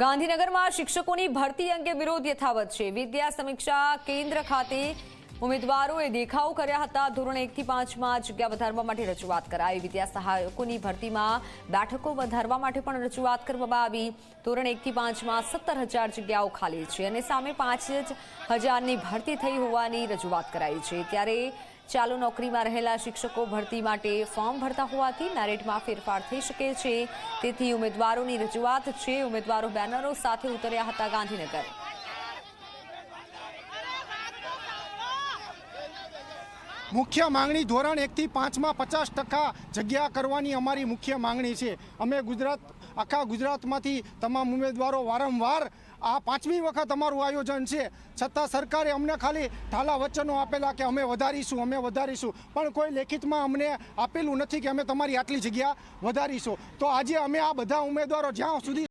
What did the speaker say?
ગાંધીનગરમાં શિક્ષકોની ભરતી અંગે વિરોધ યથાવત છે. વિદ્યા સમીક્ષા કેન્દ્ર ખાતે ઉમેદવારોએ દેખાવ કર્યા હતા. ધોરણ એકથી પાંચમાં જગ્યા વધારવા માટે રજૂઆત કરાઈ. વિદ્યા સહાયકોની ભરતીમાં બેઠકો વધારવા માટે પણ રજૂઆત કરવામાં આવી. ધોરણ એકથી પાંચમાં સત્તર હજાર જગ્યાઓ ખાલી છે અને સામે પાંચ જ હજારની ભરતી થઈ હોવાની રજૂઆત કરાઈ છે. ત્યારે ચાલુ નોકરીમાં રહેલા શિક્ષકો ભરતી માટે ફોર્મ ભરતા હોવાથી મેરિટમાં ફેરફાર થઈ શકે છે. તેથી ઉમેદવારોની રજૂઆત છે. ઉમેદવારો બેનરો સાથે ઉતર્યા હતા ગાંધીનગર. મુખ્ય માંગણી ધોરણ એકથી પાંચમાં પચાસ ટકા જગ્યા કરવાની અમારી મુખ્ય માંગણી છે. અમે ગુજરાત, આખા ગુજરાતમાંથી તમામ ઉમેદવારો વારંવાર આ પાંચમી વખત અમારું આયોજન છે. છતાં સરકારે અમને ખાલી ઠાલા વચનો આપેલા કે અમે વધારીશું અમે વધારીશું. પણ કોઈ લેખિતમાં અમને આપેલું નથી કે અમે તમારી આટલી જગ્યા વધારીશું. તો આજે અમે આ બધા ઉમેદવારો જ્યાં સુધી